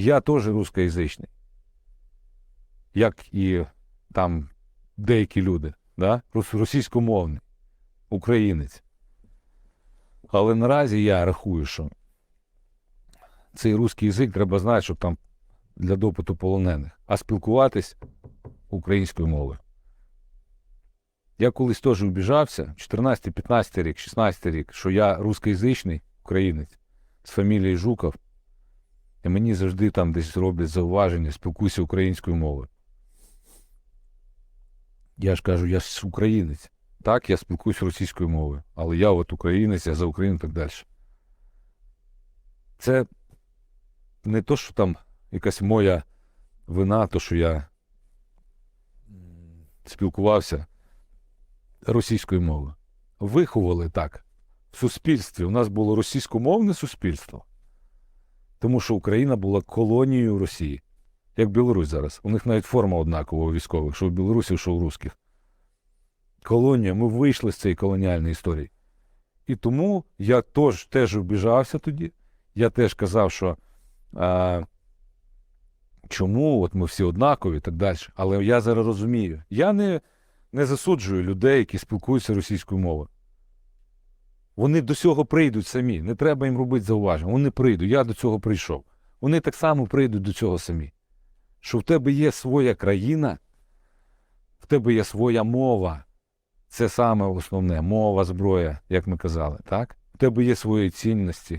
Я теж рускоязичний. Як і там деякі люди, да? російськомовний, українець. Але наразі я рахую, що цей русський язик треба знати, щоб там для допиту полонених, а спілкуватись українською мовою. Я колись теж убіжався, 14-15 рік, 16 рік, що я рускоязичний українець з фамілією Жуков, і мені завжди там десь роблять зауваження, спілкуйся українською мовою. Я ж кажу, я ж українець. Так, я спілкуюся російською мовою, але я от українець, я за Україну і так далі. Це не то, що там якась моя вина, то, що я спілкувався російською мовою. Виховали так. В суспільстві у нас було російськомовне суспільство, тому що Україна була колонією Росії, як Білорусь зараз. У них навіть форма однакова у військових, що в білорусів, що у русських. Колонія, ми вийшли з цієї колоніальної історії. І тому я теж, теж обіжався тоді. Я теж казав, що а, чому от ми всі однакові і так далі. Але я зараз розумію, я не, не засуджую людей, які спілкуються російською мовою. Вони до цього прийдуть самі. Не треба їм робити зауваження. Вони прийдуть. Я до цього прийшов. Вони так само прийдуть до цього самі. Що в тебе є своя країна, в тебе є своя мова. Це саме основне мова, зброя, як ми казали, так? В тебе є свої цінності,